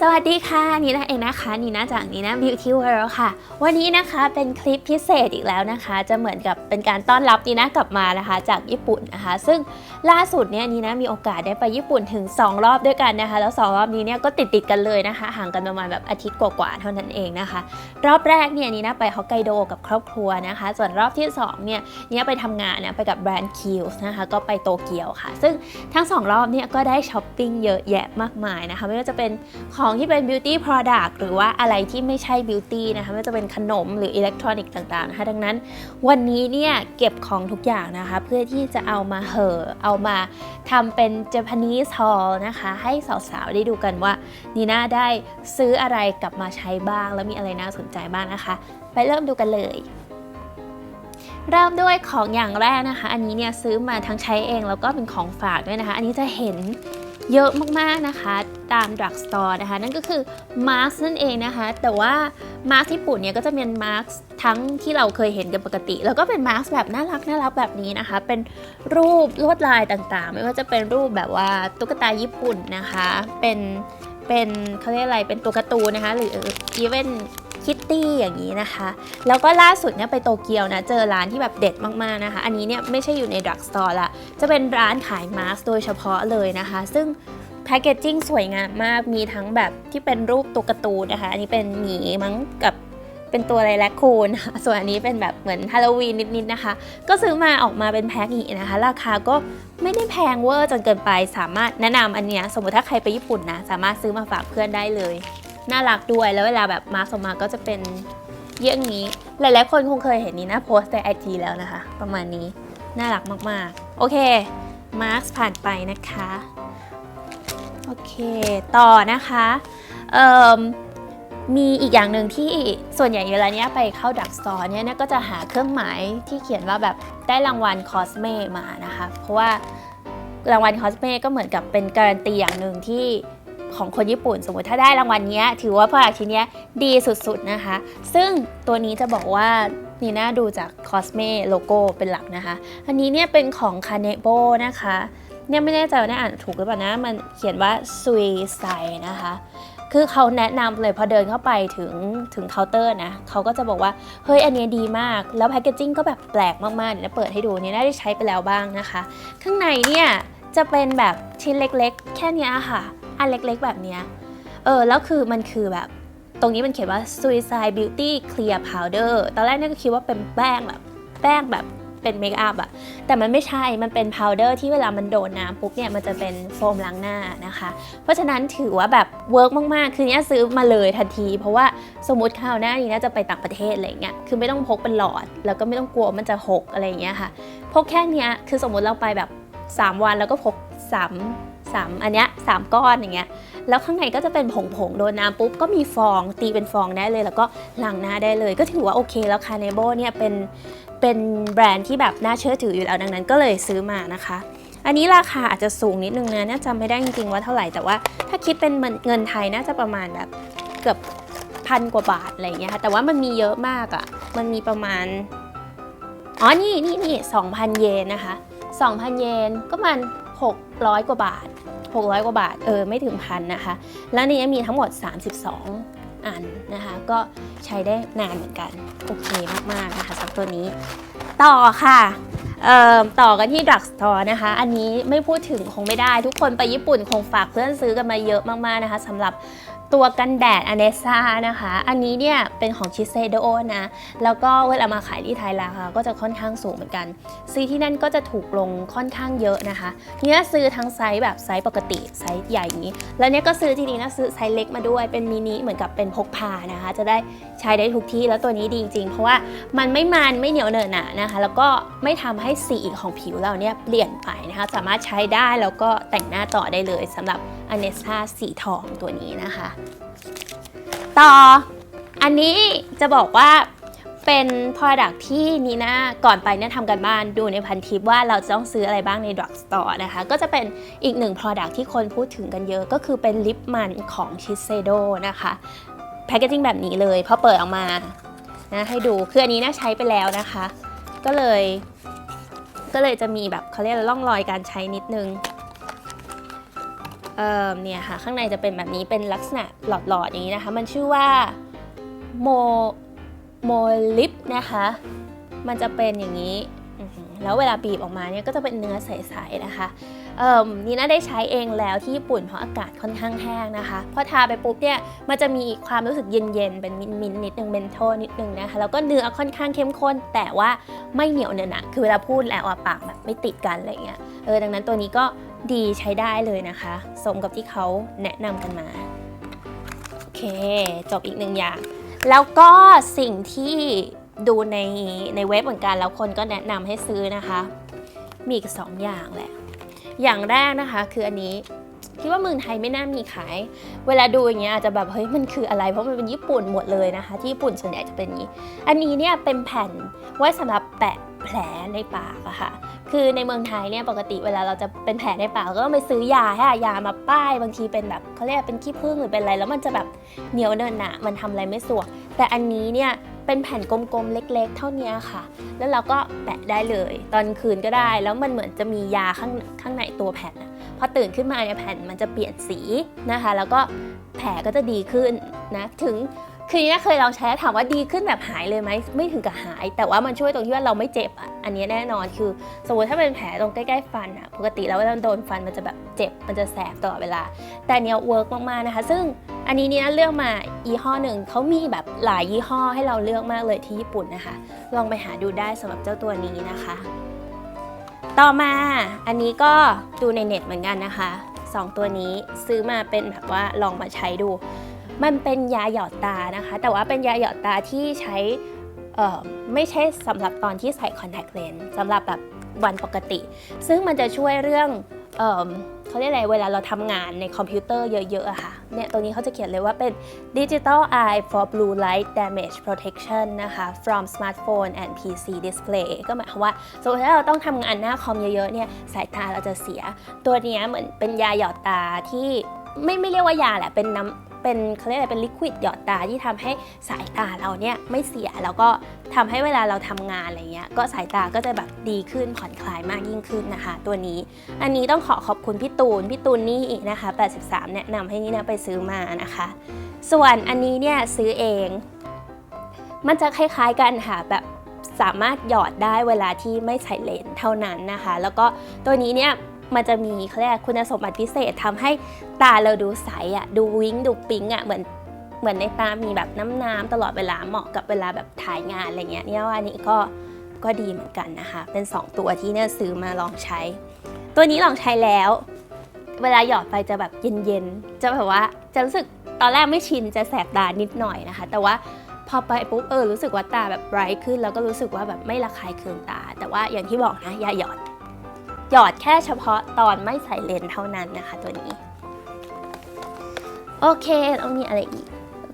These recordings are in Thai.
สวัสดีค่ะนีน่าเองนะคะนีน่าจากนีน่า Beauty World ค่ะ วันนี้นะคะเป็นคลิปพิเศษอีกแล้วนะคะ จะเหมือนกับเป็นการต้อนรับนีน่ากลับมานะคะ จากญี่ปุ่นนะคะ ซึ่งล่าสุดเนี่ยนีน่ามีโอกาสได้ไปญี่ปุ่นถึง 2 รอบด้วยกันนะคะ แล้ว 2 รอบนี้เนี่ยก็ติดติดกันเลยนะคะ ห่างกันประมาณแบบอาทิตย์กว่าๆเท่านั้นเองนะคะ รอบแรกเนี่ยนีน่าไปฮอกไกโดกับครอบครัวนะคะ ส่วนรอบที่สองเนี่ยนีน่าไปทำงานนะไปกับแบรนด์คิวส์นะคะก็ไปโตเกียวค่ะ ซึ่งทั้งสองรอบเนี่ยก็ได้ช้อปปิ้งเยอะแยะมากมายนะคะ ไม่ว่าจะเป็นของที่เป็น beauty product หรือว่าอะไรที่ไม่ใช่ beauty นะคะไม่ว่าจะเป็นขนมหรืออิเล็กทรอนิกส์ต่างๆนะคะดังนั้นวันนี้เนี่ยเก็บของทุกอย่างนะคะ เพื่อที่จะเอามาเห่อเอามาทำเป็น Japanese haul นะคะ ให้สาวๆ ได้ดูกันว่านีน่าได้ซื้ออะไรกลับมาใช้บ้าง แล้วมีอะไรน่าสนใจบ้างนะคะ ไปเริ่มดูกันเลยเริ่มด้วยของอย่างแรกนะคะ อันนี้เนี่ยซื้อมาทั้งใช้เองแล้วก็เป็นของฝากด้วยนะคะ อันนี้จะเห็นเยอะมากๆนะคะ ตามดรักสตอร์นะคะ นั่นก็คือมาร์กนั่นเองนะคะ แต่ว่ามาร์กญี่ปุ่นเนี่ยก็จะเป็นมาร์กทั้งที่เราเคยเห็นกันปกติ แล้วก็เป็นมาร์กแบบน่ารักน่ารักแบบนี้นะคะ เป็นรูปลวดลายต่างๆ ไม่ว่าจะเป็นรูปแบบว่าตุ๊กตาญี่ปุ่นนะคะ เป็นเป็นเขาเรียกอะไรเป็นตัวการ์ตูนนะคะ หรืออีเวนคิตตี้อย่างนี้นะคะ แล้วก็ล่าสุดเนี่ยไปโตเกียวนะ เจอร้านที่แบบเด็ดมากๆนะคะ อันนี้เนี่ยไม่ใช่อยู่ในดรักสตอร์ละ จะเป็นร้านขายมาสก์โดยเฉพาะเลยนะคะ ซึ่ง แพคเกจจิ้งสวยงามมากมีทั้งแบบที่เป็นรูปตัวการ์ตูนนะคะ อันนี้เป็นหมีมั้งกับเป็นตัวอะไรแลคคูนค่ะส่วนอันนี้เป็นแบบเหมือนฮาโลวีนนิดๆนะคะ ก็ซื้อมาออกมาเป็นแพ็คนี้นะคะ ราคาก็ไม่ได้แพงเวอร์จนเกินไป สามารถแนะนำอันเนี้ยสมมติถ้าใครไปญี่ปุ่นนะ สามารถซื้อมาฝากเพื่อนได้เลย น่ารักด้วยแล้วเวลาแบบมาร์กออกมาก็จะเป็นเยี่ยงนี้ หลายๆคนคงเคยเห็นนี้นะโพสต์ในไอจีแล้วนะคะ ประมาณนี้น่ารักมากๆ โอเคมาร์กผ่านไปนะคะ เค ต่อนะคะเอ่มมีอีกอย่างหนึ่งที่ส่วนใหญ่เวลาเนี้ยไปเข้าดักสตอร์เนี่ยเนี่ยก็จะหาเครื่องหมายที่เขียนว่าแบบได้รางวัลคอสเมมานะคะ เพราะว่ารางวัลคอสเมก็เหมือนกับเป็นการันตีอย่างหนึ่งที่ของคนญี่ปุ่นสมมติถ้าได้รางวัลเนี้ยถือว่า product ชิ้นเนี้ยดีสุดๆนะคะ ซึ่งตัวนี้จะบอกว่านีน่าดูจากคอสเมโลโก้เป็นหลักนะคะ อันนี้เนี่ยเป็นของคาเนโบนะคะ เนี่ยไม่แน่ใจว่าได้อ่านถูกหรือเปล่านะ มันเขียนว่าซุยไซนะคะ คือเขาแนะนำเลยพอเดินเข้าไปถึงถึงเคาน์เตอร์นะเขาก็จะบอกว่า เฮ้ยอันนี้ดีมาก แล้วแพคเกจจิ้งก็แบบแปลกมากๆ เดี๋ยวจะเปิดให้ดูเนี่ยได้ใช้ไปแล้วบ้างนะคะ ข้างในเนี่ยจะเป็นแบบชิ้นเล็กๆ แค่นี้ค่ะ อันเล็กๆแบบเนี้ยเออแล้วคือมันคือแบบตรงนี้มันเขียนว่า Suicide Beauty Clear Powder ตอนแรกเนี่ยก็คิดว่าเป็นแป้งแบบแป้งแบบ เป็นเมคอัพอะแต่มันไม่ใช่ มันเป็นพาวเดอร์ที่เวลามันโดนน้ำปุ๊บเนี่ยมันจะเป็นโฟมล้างหน้านะคะ เพราะฉะนั้นถือว่าแบบเวิร์กมาก ๆ คือเนี้ยซื้อมาเลยทันที เพราะว่าสมมติคราวหน้านี้น่าจะไปต่างประเทศอะไรเงี้ย คือไม่ต้องพกเป็นหลอด แล้วก็ไม่ต้องกลัวมันจะหกอะไรเงี้ยค่ะ พกแค่เนี้ย คือสมมติเราไปแบบ 3 วันแล้วก็พก3 3 อันเนี้ยสามก้อนอย่างเงี้ย แล้วข้างในก็จะเป็นผงผงโดนน้ำปุ๊บ ก็มีฟองตีเป็นฟองได้เลย แล้วก็ล้างหน้าได้เลย ก็ถือว่าโอเคแล้วคาเนโบเนี่ยเป็น เป็นแบรนด์ที่แบบน่าเชื่อถืออยู่แล้วดังนั้นก็เลยซื้อมานะคะ อันนี้ราคาอาจจะสูงนิดนึงนะน่าจำไม่ได้จริงๆว่าเท่าไหร่แต่ว่าถ้าคิดเป็นเงินไทยน่าจะประมาณแบบเกือบพันกว่าบาทอะไรอย่างเงี้ยค่ะแต่ว่ามันมีเยอะมากอะ่ะมันมีประมาณอ๋อนี่นี่นี่สองพันเยนนะคะสองพันเยนก็มันหกร้อยกว่าบาท600 กว่าบาท เออ ไม่ถึงพันนะคะ แล้วนี่มีทั้งหมด 32 อันนะคะ ก็ใช้ได้นานเหมือนกันโอเคมากๆนะคะสำหรับตัวนี้ ต่อค่ะต่อกันที่ดรักสตอร์นะคะ อันนี้ไม่พูดถึงคงไม่ได้ ทุกคนไปญี่ปุ่นคงฝากเพื่อนซื้อกันมาเยอะมากๆนะคะสำหรับ ตัวกันแดดอเนซ่านะคะ อันนี้เนี่ยเป็นของชิเซโดนะ แล้วก็เวลามาขายที่ไทยราคาก็จะค่อนข้างสูงเหมือนกัน ซื้อที่นั่นก็จะถูกลงค่อนข้างเยอะนะคะ เนี่ยซื้อทั้งไซส์แบบไซส์ปกติไซส์ใหญ่นี้ แล้วเนี่ยก็ซื้อทีนี้นะซื้อไซส์เล็กมาด้วย เป็นมินิเหมือนกับเป็นพกพานะคะ จะได้ใช้ได้ทุกที่ แล้วตัวนี้ดีจริงๆ เพราะว่ามันไม่มันไม่เหนียวเหนอะหนะนะคะ แล้วก็ไม่ทำให้สีของผิวเราเนี่ยเปลี่ยนไปนะคะ สามารถใช้ได้แล้วก็แต่งหน้าต่อได้เลยสำหรับอเนซ่าสีทองตัวนี้นะคะต่อ อันนี้จะบอกว่าเป็น Product ที่นีน่าก่อนไปเนี่ยทำกันบ้านดูในพันทิปว่าเราจะต้องซื้ออะไรบ้างใน Drug Store นะคะ ก็จะเป็นอีกหนึ่ง Product ที่คนพูดถึงกันเยอะ ก็คือเป็นลิปมันของ Shiseido นะคะแพคเกจิ้งแบบนี้เลยพอเปิดออกมานะให้ดูคืออันนี้น่าใช้ไปแล้วนะคะ ก็เลย ก็เลยจะมีแบบเขาเรียกร่องรอยการใช้นิดนึง เเนี่ยค่ะข้างในจะเป็นแบบนี้เป็นลักษณะหลอดๆอย่างนี้นะคะ มันชื่อว่าโมโมลิปนะคะ มันจะเป็นอย่างนี้แล้วเวลาบีบออกมาเนี่ยก็จะเป็นเนื้อใสๆนะคะนี่น่าได้ใช้เองแล้วที่ญี่ปุ่นเพราะอากาศค่อนข้างแห้งนะคะพอทาไปปุ๊บเนี่ยมันจะมีความรู้สึกเย็นๆเป็นมินๆนิดนึงเมนโทนิดนึงนะคะแล้วก็เนื้อค่อนข้างเข้มข้น แต่ว่าไม่เหนียวเนอะหนะคือเวลาพูดแล้วอะปากแบบไม่ติดกันอะไรเงี้ยเออดังนั้นตัวนี้ก็ ดีใช้ได้เลยนะคะ สมกับที่เขาแนะนำกันมา โอเค จบอีกหนึ่งอย่าง แล้วก็สิ่งที่ดูในในเว็บเหมือนกันแล้วคนก็แนะนำให้ซื้อนะคะ มีอีกสองอย่างแหละ อย่างแรกนะคะคืออันนี้คิดว่าเมืองไทยไม่น่ามีขาย เวลาดูอย่างเงี้ยอาจจะแบบเฮ้ยมันคืออะไร เพราะมันเป็นญี่ปุ่นหมดเลยนะคะ ที่ญี่ปุ่นส่วนใหญ่จะเป็นนี้ อันนี้เนี่ยเป็นแผ่นไว้สำหรับแปะ ผลในปากอะค่ะ คือในเมืองไทยเนี่ยปกติเวลาเราจะเป็นแผลในปากก็ต้องไปซื้อยาให้ยามาป้ายบางทีเป็นแบบเขาเรียกเป็นขี้ผึ้งหรือเป็นอะไร แล้วมันจะแบบเหนียวเนินหนะมันทำอะไรไม่สะดวก แต่อันนี้เนี่ยเป็นแผ่นกลมๆเล็ก ๆ เท่านี้ค่ะ แล้วเราก็แปะได้เลย ตอนคืนก็ได้ แล้วมันเหมือนจะมียาข้างข้างในตัวแผ่นะพอตื่นขึ้นมาเนี่ยแผ่นมันจะเปลี่ยนสีนะคะ แล้วก็แผลก็จะดีขึ้นนะ ถึง คือนี่เคยลองใช้ถามว่าดีขึ้นแบบหายเลยไหมไม่ถึงกับหาย แต่ว่ามันช่วยตรงที่ว่าเราไม่เจ็บอะอันนี้แน่นอนคือ สมมติถ้าเป็นแผลตรงใกล้ๆฟันอะปกติแล้วเวลาโดนฟันมันจะแบบเจ็บมันจะแสบตลอดเวลา แต่เนี้ยเวิร์กมากๆนะคะ ซึ่งอันนี้เนี่ยเลือกมายี่ห้อหนึ่งเขามีแบบหลายยี่ห้อให้เราเลือกมากเลยที่ญี่ปุ่นนะคะ ลองไปหาดูได้สำหรับเจ้าตัวนี้นะคะ ต่อมาอันนี้ก็ดูในเน็ตเหมือนกันนะคะสองตัวนี้ซื้อมาเป็นแบบว่าลองมาใช้ดู มันเป็นยาหยอดตานะคะ แต่ว่าเป็นยาหยอดตาที่ใช้ไม่ใช่สำหรับตอนที่ใส่คอนแทคเลนส์สำหรับแบบวันปกติ ซึ่งมันจะช่วยเรื่องเออเขาเรียกอะไรเวลาเราทำงานในคอมพิวเตอร์เยอะๆอะค่ะเนี่ยตัวนี้เขาจะเขียนเลยว่าเป็น Digital Eye for Blue Light Damage Protection นะคะ from smartphone and PC display ก็หมายความว่าสมมติถ้าเราต้องทำงานหน้าคอมเยอะๆเนี่ยสายตาเราจะเสีย ตัวนี้เหมือนเป็นยาหยอดตาที่ไม่ไม่เรียกว่ายาแหละเป็นน้ำ เป็นเขาเรียกอะไรเป็นลิควิดหยอดตาที่ทำให้สายตาเราเนี่ยไม่เสียแล้วก็ทำให้เวลาเราทำงานอะไรเงี้ยก็สายตาก็จะแบบดีขึ้นผ่อนคลายมากยิ่งขึ้นนะคะ ตัวนี้ อันนี้ต้องขอขอบคุณพี่ตูนพี่ตูนนี่นะคะ 83 แนะนำให้นี่นะไปซื้อมานะคะ ส่วนอันนี้เนี่ยซื้อเอง มันจะคล้ายๆกันค่ะแบบสามารถหยอดได้เวลาที่ไม่ใส่เลนส์เท่านั้นนะคะ แล้วก็ตัวนี้เนี่ย มันจะมีเขาเรียกคุณสมบัติพิเศษทำให้ตาเราดูใสอะดูวิ้งดูปิ๊งอะเหมือนเหมือนในตามีแบบน้ำน้ำตลอดเวลาเหมาะกับเวลาแบบถ่ายงานอะไรเงี้ยเนี่ยว่าอันนี้ก็ก็ดีเหมือนกันนะคะ เป็น 2 ตัวที่เนี่ยซื้อมาลองใช้ ตัวนี้ลองใช้แล้ว เวลาหยอดไปจะแบบเย็นๆ จะแบบว่าจะรู้สึกตอนแรกไม่ชินจะแสบตานิดหน่อยนะคะ แต่ว่าพอไปปุ๊บเออรู้สึกว่าตาแบบไบรท์ขึ้น แล้วก็รู้สึกว่าแบบไม่ระคายเคืองตา แต่ว่าอย่างที่บอกนะอย่าหยอด หยอดแค่เฉพาะตอนไม่ใส่เลนส์เท่านั้นนะคะตัวนี้ โอเคแล้วมีอะไรอีก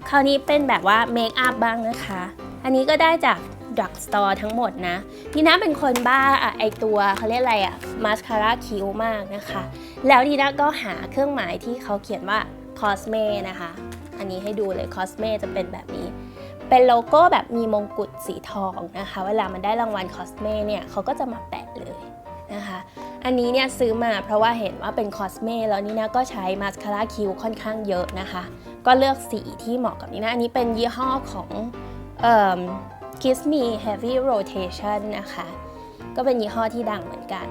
คราวนี้เป็นแบบว่าเมคอัพบ้างนะคะ อันนี้ก็ได้จากดักสตอร์ทั้งหมดนะทีน่าเป็นคนบ้าอะไอตัวเขาเรียกอะไรอะมาสคาร่าคิ้วมากนะคะ แล้วทีน่าก็หาเครื่องหมายที่เขาเขียนว่าคอสเมนะคะ อันนี้ให้ดูเลยคอสเมจะเป็นแบบนี้ เป็นโลโก้แบบมีมงกุฎสีทองนะคะ เวลามันได้รางวัลคอสเมเนี่ยเขาก็จะมาแปะเลย อันนี้เนี่ยซื้อมาเพราะว่าเห็นว่าเป็นคอสเมแล้วนี่นะก็ใช้มาสคาร่าคิ้วค่อนข้างเยอะนะคะ ก็เลือกสีที่เหมาะกับนี่นะอันนี้เป็นยี่ห้อของเอ่อ Kiss Me Heavy Rotation นะคะ ก็เป็นยี่ห้อที่ดังเหมือนกัน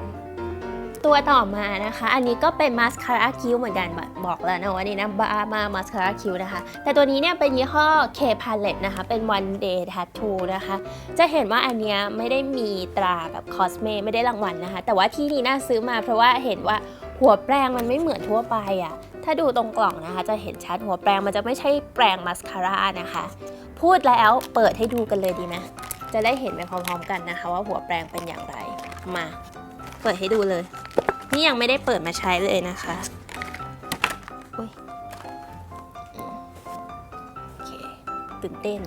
ตัวต่อมานะคะ อันนี้ก็เป็นมาสคาร่าคิ้วเหมือนกันบอกแล้วนะว่านี่นะบามามาสคาร่าคิ้วนะคะ แต่ตัวนี้เนี่ยเป็นยี่ห้อ K Palette นะคะ เป็น One Day Tattoo นะคะ จะเห็นว่าอันเนี้ยไม่ได้มีตราแบบคอสเมไม่ได้รางวัลนะคะ แต่ว่าที่นี่น่าซื้อมาเพราะว่าเห็นว่าหัวแปรงมันไม่เหมือนทั่วไปอะ่ะ ถ้าดูตรงกล่องนะคะ จะเห็นชัดหัวแปรงมันจะไม่ใช่แปรงมาสคาร่านะคะ พูดแล้วเปิดให้ดูกันเลยดีไหมจะได้เห็นไปพร้อมๆกันนะคะ ว่าหัวแปรงเป็นอย่างไร มา เปิดให้ดูเลย นี่ยังไม่ได้เปิดมาใช้เลยนะคะอุ๊ยโอเคตื่นเต้น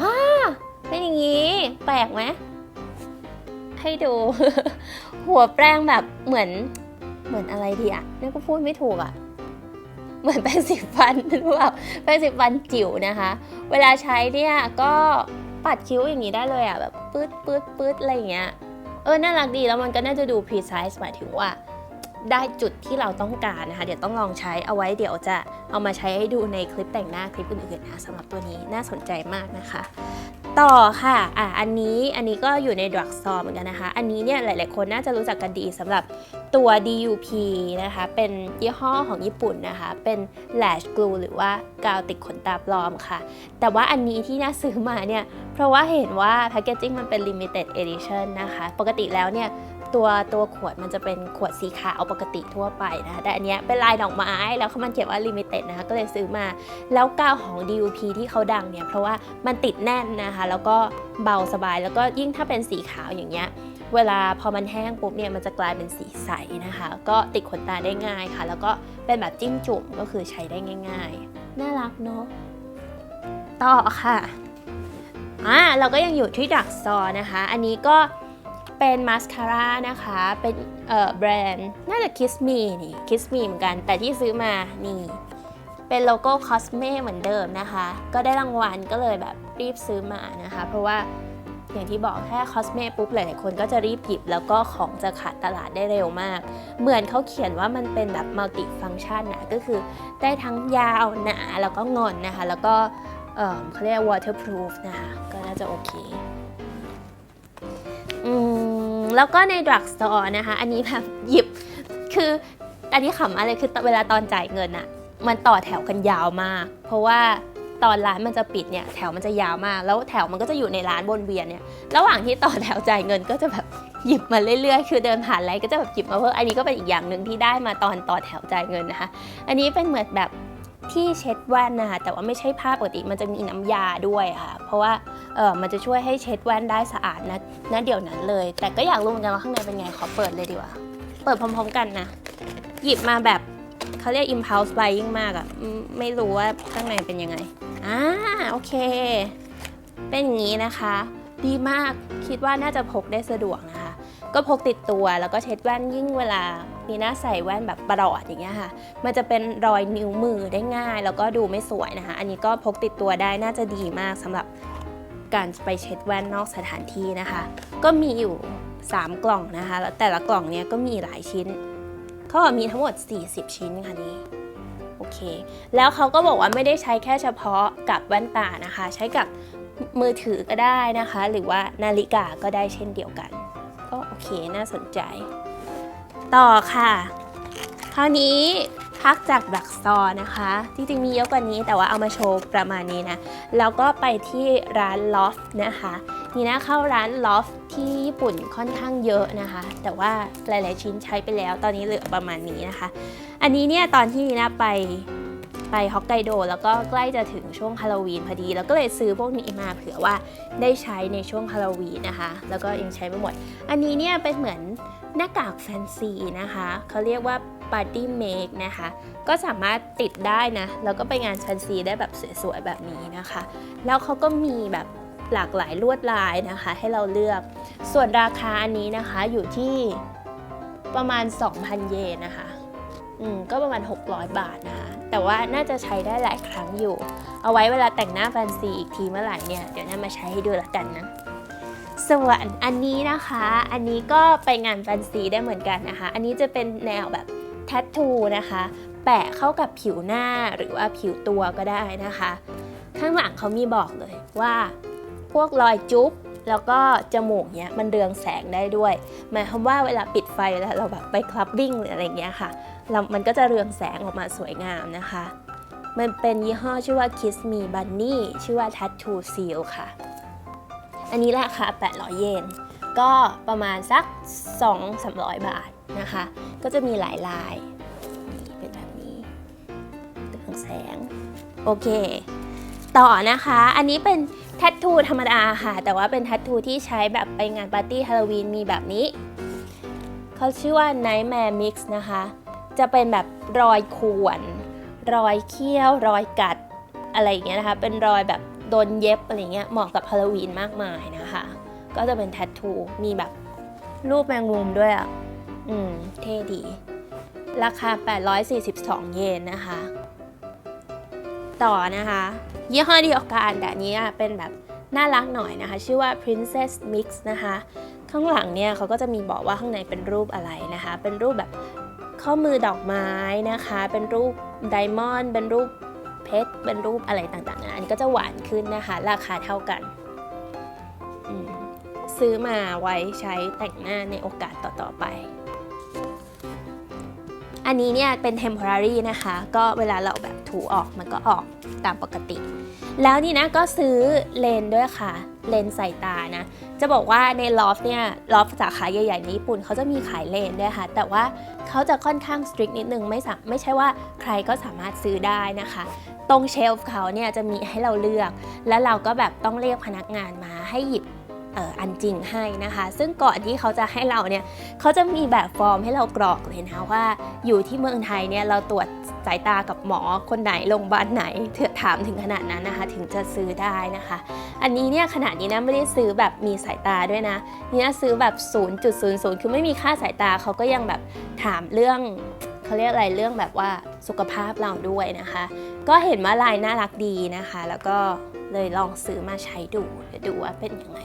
อ่าเป็นอย่างนี้ แปลกไหมให้ดู หัวแปรงแบบเหมือนเหมือนอะไรดีอะนี่ก็พูดไม่ถูกอะเหมือนแปรงสีฟันหรือเปล่าแปรงสีฟันจิ๋วนะคะ เวลาใช้เนี่ยก็ปัดคิ้วอย่างนี้ได้เลยอะแบบปื๊ดปื๊ดปื๊ดอะไรอย่างเงี้ย เออน่ารักดีแล้วมันก็น่าจะดู precise หมายถึงว่า ได้จุดที่เราต้องการนะคะ เดี๋ยวต้องลองใช้เอาไว้เดี๋ยวจะเอามาใช้ให้ดูในคลิปแต่งหน้าคลิปอื่นๆนะสำหรับตัวนี้น่าสนใจมากนะคะ ต่อค่ะ อะ อันนี้ อันนี้ก็อยู่ในดรักซอเหมือนกันนะคะ อันนี้เนี่ยหลาย ๆ คนน่าจะรู้จักกันดีสำหรับตัว DUP นะคะ เป็นยี่ห้อของญี่ปุ่นนะคะ เป็น lash glue หรือว่ากาวติดขนตาปลอมค่ะ แต่ว่าอันนี้ที่น่าซื้อมาเนี่ย เพราะว่าเห็นว่าแพคเกจิ้งมันเป็น limited edition นะคะ ปกติแล้วเนี่ย ตัวตัวขวดมันจะเป็นขวดสีขาวปกติทั่วไปนะคะแต่อันเนี้ยเป็นลายดอกไม้แล้วเขามันเขียนว่า limited นะคะก็เลยซื้อมาแล้วกาวของ DUP ที่เขาดังเนี่ยเพราะว่ามันติดแน่นนะคะแล้วก็เบาสบายแล้วก็ยิ่งถ้าเป็นสีขาวอย่างเงี้ยเวลาพอมันแห้งปุ๊บเนี่ยมันจะกลายเป็นสีใสนะคะ ก็ติดขนตาได้ง่ายค่ะ แล้วก็เป็นแบบจิ้มจุ่มก็คือใช้ได้ง่าย ๆ น่ารักเนาะต่อค่ะอ่าเราก็ยังอยู่ที่ดักซอนะคะ อันนี้ก็ เป็นมาสคาร่านะคะ เป็นเอ่อแบรนด์น่าจะ Kiss Me นี่ Kiss Me เหมือนกัน แต่ที่ซื้อมานี่ เป็นโลโก้ Cosme เหมือนเดิมนะคะ ก็ได้รางวัลก็เลยแบบรีบซื้อมานะคะ เพราะว่าอย่างที่บอกแค่ Cosme ปุ๊บหลายๆคนก็จะรีบหยิบแล้วก็ของจะขาดตลาดได้เร็วมาก เหมือนเขาเขียนว่ามันเป็นแบบ multi function นะก็คือได้ทั้งยาวหนาแล้วก็งอนนะคะ แล้วก็เขาเรียก waterproof นะคะ ก็น่าจะโอเค แล้วก็ในดรักสโตร์นะคะ อันนี้แบบหยิบ คืออันนี้ขำอะไรคือเวลาตอนจ่ายเงินอะมันต่อแถวกันยาวมาก เพราะว่าตอนร้านมันจะปิดเนี่ยแถวมันจะยาวมาก แล้วแถวมันก็จะอยู่ในร้านวนเวียนเนี่ยระหว่างที่ต่อแถวจ่ายเงินก็จะแบบหยิบมาเรื่อยๆ คือเดินผ่านอะไรก็จะแบบหยิบมาเพิ่มอันนี้ก็เป็นอีกอย่างหนึ่งที่ได้มาตอนต่อแถวจ่ายเงินนะคะ อันนี้เป็นเหมือนแบบ ที่เช็ดแว่นนะคะแต่ว่าไม่ใช่ผ้าปกติมันจะมีน้ำยาด้วยค่ะ เพราะว่าเออมันจะช่วยให้เช็ดแว่นได้สะอาดนะณเดี๋ยวนั้นเลย แต่ก็อยากรู้เหมือนกันว่าข้างในเป็นไงขอเปิดเลยดีกว่า เปิดพร้อมๆกันนะ หยิบมาแบบเขาเรียก impulse buying มากอะไม่รู้ว่าข้างในเป็นยังไงอ่าโอเค เป็นอย่างนี้นะคะ ดีมากคิดว่าน่าจะพกได้สะดวกนะคะ ก็พกติดตัวแล้วก็เช็ดแว่นยิ่งเวลา มีหน้าใส่แว่นแบบประหลอดอย่างเงี้ยค่ะ มันจะเป็นรอยนิ้วมือได้ง่าย แล้วก็ดูไม่สวยนะคะ อันนี้ก็พกติดตัวได้น่าจะดีมากสำหรับการไปเช็ดแว่นนอกสถานที่นะคะ ก็มีอยู่ 3 กล่องนะคะ แล้วแต่ละกล่องเนี้ยก็มีหลายชิ้น เขาบอกมีทั้งหมด 40 ชิ้นค่ะนี่โอเค แล้วเขาก็บอกว่าไม่ได้ใช้แค่เฉพาะกับแว่นตานะคะ ใช้กับมือถือก็ได้นะคะ หรือว่านาฬิกาก็ได้เช่นเดียวกัน ก็โอเคน่าสนใจ ต่อค่ะ คราวนี้พักจากดักซอนะคะ จริงๆมีเยอะกว่านี้แต่ว่าเอามาโชว์ประมาณนี้นะ แล้วก็ไปที่ร้านลอฟนะคะ นี่นะเข้าร้านลอฟที่ญี่ปุ่นค่อนข้างเยอะนะคะ แต่ว่าหลายๆชิ้นใช้ไปแล้ว ตอนนี้เหลือประมาณนี้นะคะ อันนี้เนี่ยตอนที่นีน่าไป ไปฮอกไกโดแล้วก็ใกล้จะถึงช่วงฮาโลวีนพอดี แล้วก็เลยซื้อพวกนี้มาเผื่อว่าได้ใช้ในช่วงฮาโลวีนนะคะ แล้วก็ยังใช้ไม่หมด อันนี้เนี่ยเป็นเหมือนหน้ากากแฟนซีนะคะเขาเรียกว่า Party Make นะคะ ก็สามารถติดได้นะ แล้วก็ไปงานแฟนซีได้แบบสวยๆ แบบนี้นะคะ แล้วเขาก็มีแบบหลากหลายลวดลายนะคะ ให้เราเลือก ส่วนราคาอันนี้นะคะอยู่ที่ประมาณ 2,000 เยนนะคะ อืม ก็ประมาณ 600 บาทนะคะ แต่ว่าน่าจะใช้ได้หลายครั้งอยู่ เอาไว้เวลาแต่งหน้าแฟนซีอีกทีเมื่อไหร่เนี่ย เดี๋ยวน่ามาใช้ให้ดูละกันนะ ส่วนอันนี้นะคะ อันนี้ก็ไปงานแฟนซีได้เหมือนกันนะคะ อันนี้จะเป็นแนวแบบแท t ทูนะคะ แปะเข้ากับผิวหน้าหรือว่าผิวตัวก็ได้นะคะ ข้างหลังเขามีบอกเลยว่า พวกรอยจุ๊บแล้วก็จมูกเนี้ยมันเรืองแสงได้ด้วย หมายความว่าเวลาปิดไฟแล้วเราแบบไปคลับบิ้งหรืออะไรเงี้ยค่ะ เรามันก็จะเรืองแสงออกมาสวยงามนะคะ มันเป็นยี่ห้อชื่อว่า Kiss Me Bunny ชื่อว่า Tattoo Seal ค่ะ อันนี้ราคา 800 เยน ก็ประมาณสัก 2-300 บาทนะคะ ก็จะมีหลายลายเป็นแบบนี้เรืองแสง โอเค ต่อนะคะ อันนี้เป็นแท t ทูธรรมดาค่ะ แต่ว่าเป็นแท t ทูที่ใช้แบบไปงานปาร์ตี้ฮาโลวีนมีแบบนี้ เขาชื่อว่า Nightmare Mix นะคะ จะเป็นแบบรอยข่วน รอยเขี้ยว รอยกัดอะไรอย่างเงี้ยนะคะ เป็นรอยแบบโดนเย็บอะไรเงี้ย เหมาะกับฮาโลวีนมากมายนะคะ ก็จะเป็นแท t ทู มีแบบรูปแมงมุมด้วยอะ อืม เท่ดี ราคา 842 เยนนะคะ ต่อนะคะ ยี่ห้อเดียวกันแต่นี้เป็นแบบน่ารักหน่อยนะคะ ชื่อว่า Princess Mix นะคะ ข้างหลังเนี่ยเขาก็จะมีบอกว่าข้างในเป็นรูปอะไรนะคะ เป็นรูปแบบ ข้อมือดอกไม้นะคะ เป็นรูปไดมอนด์เป็นรูปเพชรเป็นรูปอะไรต่างๆนะอันนี้ก็จะหวานขึ้นนะคะ ราคาเท่ากัน ซื้อมาไว้ใช้แต่งหน้าในโอกาสต่อๆไป อันนี้เนี่ยเป็น temporary นะคะ ก็เวลาเราแบบถูออกมันก็ออกตามปกติ แล้วนี่นะก็ซื้อเลนด้วยค่ะ เลนส์ใส่ตานะ จะบอกว่าในลอฟเนี่ยลอฟสาขาใหญ่ๆในญี่ปุ่นเขาจะมีขายเลนด้วยค่ะ แต่ว่าเขาจะค่อนข้างสตริกนิดนึงไม่สไม่ใช่ว่าใครก็สามารถซื้อได้นะคะ ตรงเชลฟ์เขาเนี่ยจะมีให้เราเลือก แล้วเราก็แบบต้องเรียกพนักงานมาให้หยิบ อันจริงให้นะคะ ซึ่งก่อนที่เขาจะให้เราเนี่ยเขาจะมีแบบฟอร์มให้เรากรอกเลยนะว่า อยู่ที่เมืองไทยเนี่ยเราตรวจสายตากับหมอคนไหนโรงพยาบาลไหนเถอถามถึงขนาดนั้นนะคะ ถึงจะซื้อได้นะคะ อันนี้เนี่ยขนาดนี้นะไม่ได้ซื้อแบบมีสายตาด้วยนะเนี่ยซื้อแบบ 0.00 คือไม่มีค่าสายตาเขาก็ยังแบบถามเรื่องเขาเรียกอะไรเรื่องแบบว่าสุขภาพเราด้วยนะคะ ก็เห็นว่าลายน่ารักดีนะคะ แล้วก็ เลยลองซื้อมาใช้ดูเดี๋ยวดูว่าเป็นยังไง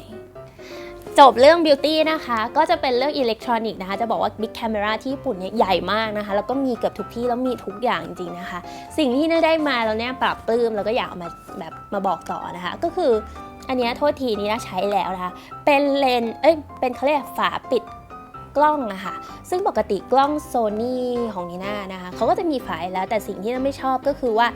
จบเรื่องบิวตี้นะคะ ก็จะเป็นเรื่องอิเล็กทรอนิกส์นะคะ จะบอกว่า Big Camera ที่ญี่ปุ่นเนี่ยใหญ่มากนะคะ แล้วก็มีเกือบทุกที่แล้วมีทุกอย่างจริงๆนะคะ สิ่งที่น่ยได้มาแล้วเนี่ยปรับปลื้มแล้วก็อยากเอามาแบบมาบอกต่อนะคะ ก็คืออันนี้โทษทีนี้นะใช้แล้วนะคะ เป็นเลนเอ้ย เป็นเขาเรียกฝาปิดกล้องอะค่ะ ซึ่งปกติกล้องโซนี่ของนีน่านะคะ เขาก็จะมีฝาแล้วแต่สิ่งที่น่าไม่ชอบก็คือว่า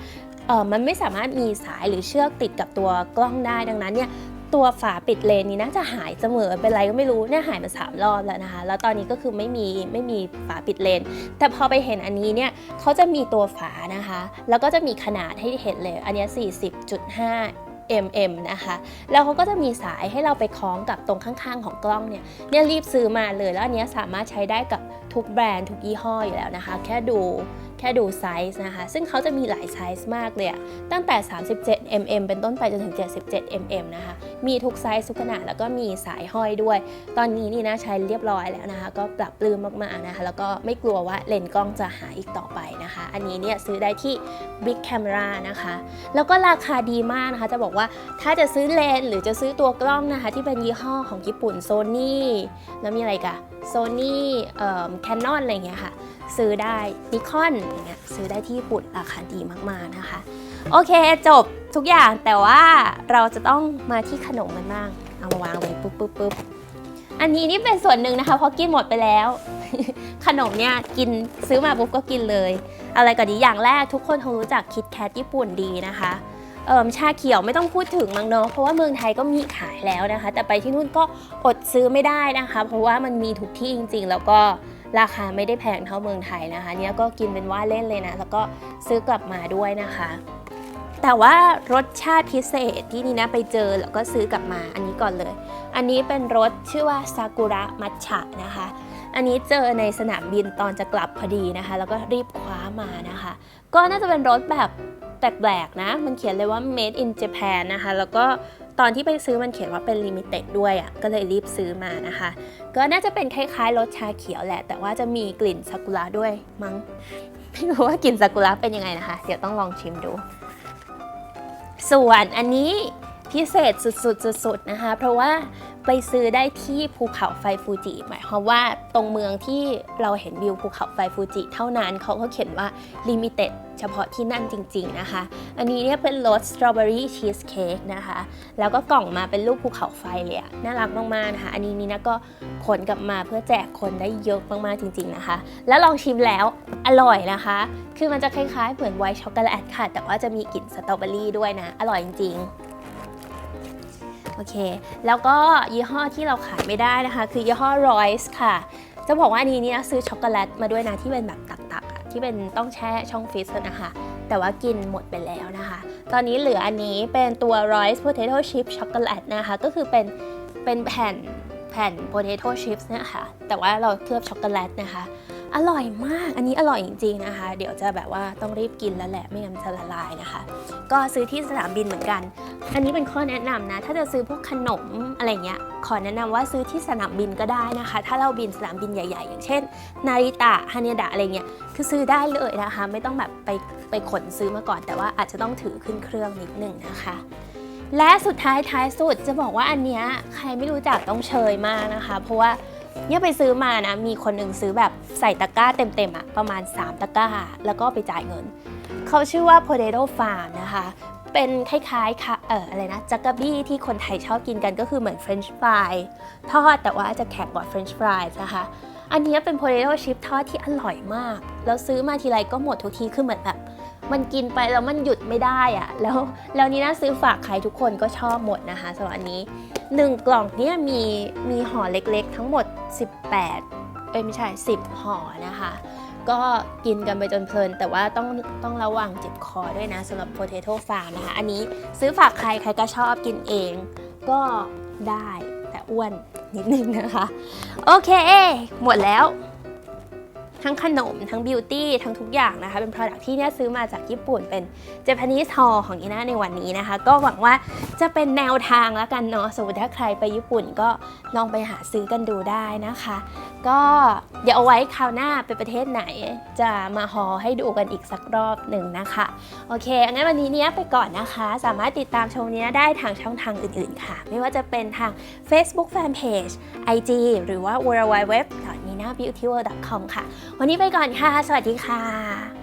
มันไม่สามารถมีสายหรือเชือกติดกับตัวกล้องได้ดังนั้นเนี่ยตัวฝาปิดเลนนี้น่าจะหายเสมอเป็นไรก็ไม่รู้เนี่ยหายมาสามรอบแล้วนะคะ แล้วตอนนี้ก็คือไม่มีไม่มีฝาปิดเลน แต่พอไปเห็นอันนี้เนี่ยเขาจะมีตัวฝานะคะ แล้วก็จะมีขนาดให้เห็นเลย อันนี้ 40.5 mm นะคะ แล้วเขาก็จะมีสายให้เราไปคล้องกับตรงข้างๆ ของกล้องเนี่ย เนี่ยรีบซื้อมาเลย แล้วอันเนี้ยสามารถใช้ได้กับทุกแบรนด์ทุกยี่ห้ออยู่แล้วนะคะ แค่ดู แค่ดูไซส์นะคะ ซึ่งเขาจะมีหลายไซส์มากเลยอะตั้งแต่ 37 mm เป็นต้นไปจนถึง 77 mm นะคะ มีทุกไซส์ทุกขนาดแล้วก็มีสายห้อยด้วย ตอนนี้นี่นะใช้เรียบร้อยแล้วนะคะ ก็ปรับปลื้มมากๆนะคะ แล้วก็ไม่กลัวว่าเลนส์กล้องจะหายอีกต่อไปนะคะ อันนี้เนี่ยซื้อได้ที่ Big Camera นะคะ แล้วก็ราคาดีมากนะคะ จะบอกว่าถ้าจะซื้อเลนส์หรือจะซื้อตัวกล้องนะคะ ที่เป็นยี่ห้อของญี่ปุ่น Sony แล้วมีอะไรกัน Sony เอ่อ Canon อะไรอย่างเงี้ยค่ะ ซื้อได้นิคอนอย่างเงี้ยซื้อได้ที่ญี่ปุ่นราคาดีมากๆนะคะ โอเคจบทุกอย่างแต่ว่าเราจะต้องมาที่ขนมกันบ้าง เอามาวางเลยปุ๊บปุ๊บปุ๊บอันนี้นี่เป็นส่วนหนึ่งนะคะเพราะกินหมดไปแล้ว ขนมเนี่ยกินซื้อมาปุ๊บก็กินเลย อะไรก็ดีอย่างแรกทุกคนคงรู้จักคิดแคทญี่ปุ่นดีนะคะเอิมชาเขียวไม่ต้องพูดถึงมั้งเนาะเพราะว่าเมืองไทยก็มีขายแล้วนะคะ แต่ไปที่นู่นก็อดซื้อไม่ได้นะคะ เพราะว่ามันมีทุกที่จริง ๆ แล้วก็ ราคาไม่ได้แพงเท่าเมืองไทยนะคะ เนี่ยก็กินเป็นว่าเล่นเลยนะ แล้วก็ซื้อกลับมาด้วยนะคะ แต่ว่ารสชาติพิเศษที่นี่นะไปเจอแล้วก็ซื้อกลับมาอันนี้ก่อนเลย อันนี้เป็นรสชื่อว่าซากุระมัทฉะนะคะ อันนี้เจอในสนามบินตอนจะกลับพอดีนะคะ แล้วก็รีบคว้ามานะคะ ก็น่าจะเป็นรสแบบแปลกๆนะ มันเขียนเลยว่า made in Japan นะคะ แล้วก็ ตอนที่ไปซื้อมันเขียนว่าเป็นลิมิเต็ดด้วยอะ่ะก็เลยรีบซื้อมานะคะ ก็น่าจะเป็นคล้ายๆรสชาเขียวแหละ แต่ว่าจะมีกลิ่นซากุระด้วยมั้งไม่รู้ว่ากลิ่นซากุระเป็นยังไงนะคะ เดี๋ยวต้องลองชิมดู ส่วนอันนี้พิเศษสุดๆๆนะคะ เพราะว่า ไปซื้อได้ที่ภูเขาไฟฟูจิ หมายความว่าตรงเมืองที่เราเห็นวิวภูเขาไฟฟูจิ เท่านั้นเขาก็เขียนว่า limited เฉพาะที่นั่นจริง ๆนะคะ อันนี้เนี่ยเป็นรสสตรอเบอรี่ชีสเค้กนะคะ แล้วก็กล่องมาเป็นรูปภูเขาไฟเลยอะน่ารักมากๆนะคะ อันนี้นี่นะก็ขนกลับมาเพื่อแจกคนได้เยอะมากๆจริง ๆนะคะ แล้วลองชิมแล้วอร่อยนะคะ คือมันจะคล้ายๆเหมือนไวท์ช็อกโกแลตค่ะ แต่ว่าจะมีกลิ่นสตรอเบอรี่ด้วยนะ อร่อยจริงๆ อเค แล้วก็ยี่ห้อที่เราขายไม่ได้นะคะ คือยี่ห้อ Royce ค่ะ จะบอกว่าอันนี้เนี่ยซื้อช็อกโกแลตมาด้วยนะที่เป็นแบบตักๆอะที่เป็นต้องแช่ช่องฟรีซนะคะ แต่ว่ากินหมดไปแล้วนะคะ ตอนนี้เหลืออันนี้เป็นตัว Royce Potato Chip Chocolate นะคะ ก็คือเป็นเป็นแผ่นแผ่น potato chips เนี่ยค่ะแต่ว่าเราเคลือบช็อกโกแลตนะคะ อร่อยมาก อันนี้อร่อยจริงๆนะคะ เดี๋ยวจะแบบว่าต้องรีบกินแล้วแหละ ไม่งั้นจะละลายนะคะ ก็ซื้อที่สนามบินเหมือนกัน อันนี้เป็นข้อแนะนำนะ ถ้าจะซื้อพวกขนมอะไรเงี้ย ขอแนะนำว่าซื้อที่สนามบินก็ได้นะคะ ถ้าเราบินสนามบินใหญ่ๆ อย่างเช่น นาริตะ ฮานิดะอะไรเงี้ย คือซื้อได้เลยนะคะ ไม่ต้องแบบไปไปขนซื้อมาก่อน แต่ว่าอาจจะต้องถือขึ้นเครื่องนิดนึงนะคะและสุดท้ายท้ายสุดจะบอกว่าอันเนี้ยใครไม่รู้จักต้องเชยมากนะคะ เพราะว่า เนี่ยไปซื้อมานะ มีคนหนึ่งซื้อแบบใส่ตะกร้าเต็มๆอะประมาณ 3 ตะกร้า แล้วก็ไปจ่ายเงิน เขาชื่อว่า Potato Farm นะคะ เป็นคล้ายๆค่ะเอออะไรนะจักกะบี้ที่คนไทยชอบกินกันก็คือเหมือน French fry ทอดแต่ว่าจะแข็งกว่า French fries นะคะ อันนี้เป็น potato chip ทอดที่อร่อยมาก แล้วซื้อมาทีไรก็หมดทุกทีคือเหมือนแบบ มันกินไปแล้วมันหยุดไม่ได้อะแล้วแล้วนี่น่าซื้อฝากใครทุกคนก็ชอบหมดนะคะสำหรับอันนี้ 1 กล่องเนี่ยมีมีห่อเล็กๆ ทั้งหมด 18 เอ้ยไม่ใช่ 10ห่อนะคะ ก็กินกันไปจนเพลิน แต่ว่าต้องต้องระวังเจ็บคอด้วยนะสำหรับ potato farm นะคะ อันนี้ซื้อฝากใครใครก็ชอบกินเอง ก็ได้แต่อ้วนนิดนึงนะคะ โอเค หมดแล้ว ทั้งขนม ทั้งบิวตี้ ทั้งทุกอย่างนะคะ เป็น Product ที่เนี่ยซื้อมาจากญี่ปุ่นเป็น Japanese Hall ของอีน่าในวันนี้นะคะ ก็หวังว่าจะเป็นแนวทางแล้วกันเนาะ สมมติถ้าใครไปญี่ปุ่นก็ลองไปหาซื้อกันดูได้นะคะ ก็เดี๋ยวเอาไว้คราวหน้าไปประเทศไหน จะมาฮอให้ดูกันอีกสักรอบหนึ่งนะคะ โอเค งั้นวันนี้เนี้ยไปก่อนนะคะ สามารถติดตามชมเนี้ยได้ทางช่องทางอื่นๆค่ะ ไม่ว่าจะเป็นทาง Facebook Fanpage IG หรือว่า w w w n i n a b e a u t y w o r l d c o m ค่ะ วันนี้ไปก่อนค่ะ สวัสดีค่ะ